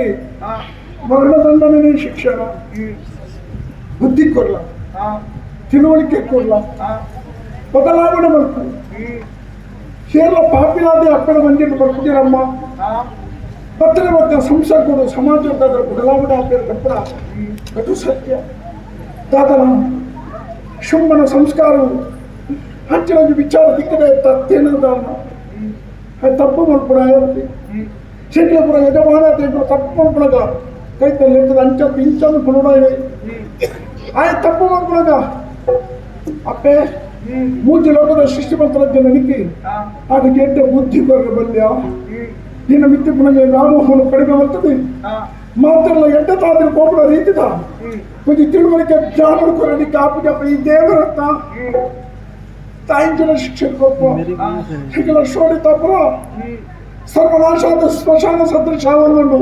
ಕೊಡ್ಲಾಕಿ ಮರಣದಂಡನೆ ಶಿಕ್ಷಣ ಬುದ್ಧಿ ಕೊಡ್ಲ ತಿಳುವಳಿಕೆ ಕೊಡ್ಲ ಬದಲಾವಣೆ ಮಾಡ್ತಾರೆ ಸೇರ್ಲ ಪಾಪಿಲಾದ ಅಕ್ಕಡ ಮಂದಿರ ಬರ್ತಿರಮ್ಮ ಪತ್ರ ಮತ್ತೆ ಸಂಸಾರ ಕೊಡು ಸಮಾಜದ ಬದಲಾವಣೆ ಈ ಅದು ಸತ್ಯ. ದಾದನ, ಶುಂಭನ ಸಂಸ್ಕಾರವು ಹಂಚಿನ ವಿಚಾರ ದಿಕ್ಕದೆ ತತ್ತೇನದ ತಪ್ಪು ಮಾಡ್ಬಿಡ ಶಂಕರಪುರ ಯಜಮಾನ ತೆಗೆದು ತಪ್ಪು ಮಾಡ್ಬಿಡಗ ಕೈತಲ್ಲಿ ಇರ್ತದೆ ಅಂಚ ಪಿಂಚನ್ನು ಕೊಡೋಣ ಇದೆ ಆಯ್ ತಪ್ಪು ಮಾಡ್ಬಿಡಗ ಅಪ್ಪೆ ಮೂಜಿ ಲೋಕದ ಸೃಷ್ಟಿ ಮಂತ್ರ ನನಗೆ ಅದಕ್ಕೆ ಎಡ್ಡ ಬುದ್ಧಿ ಕೊರಗೆ ಬಲ್ಯ ನಿನ್ನ ಮಿತ್ತಿ ಪುನಗೆ ವ್ಯಾಮೋಹವನ್ನು ಕಡಿಮೆ ಬರ್ತದೆ. ಮಾತ್ರ ಎಡ್ಡ ತಾದ್ರ ಕೋಪಡ ರೀತಿದ ಕೊಂಚ ತಿಳುವಳಿಕೆ ಕೊರಡಿ ಕಾಪಿ ಕಾಪಿ ಈ ದೇವರತ್ನ ಜನ ಶಿಕ್ಷಕ ಕೊಪ್ಪ ಹೀಗೆಲ್ಲ ಶೋಡಿ सर्व सर्वनाशात स्मशान सदृशावर म्हणलो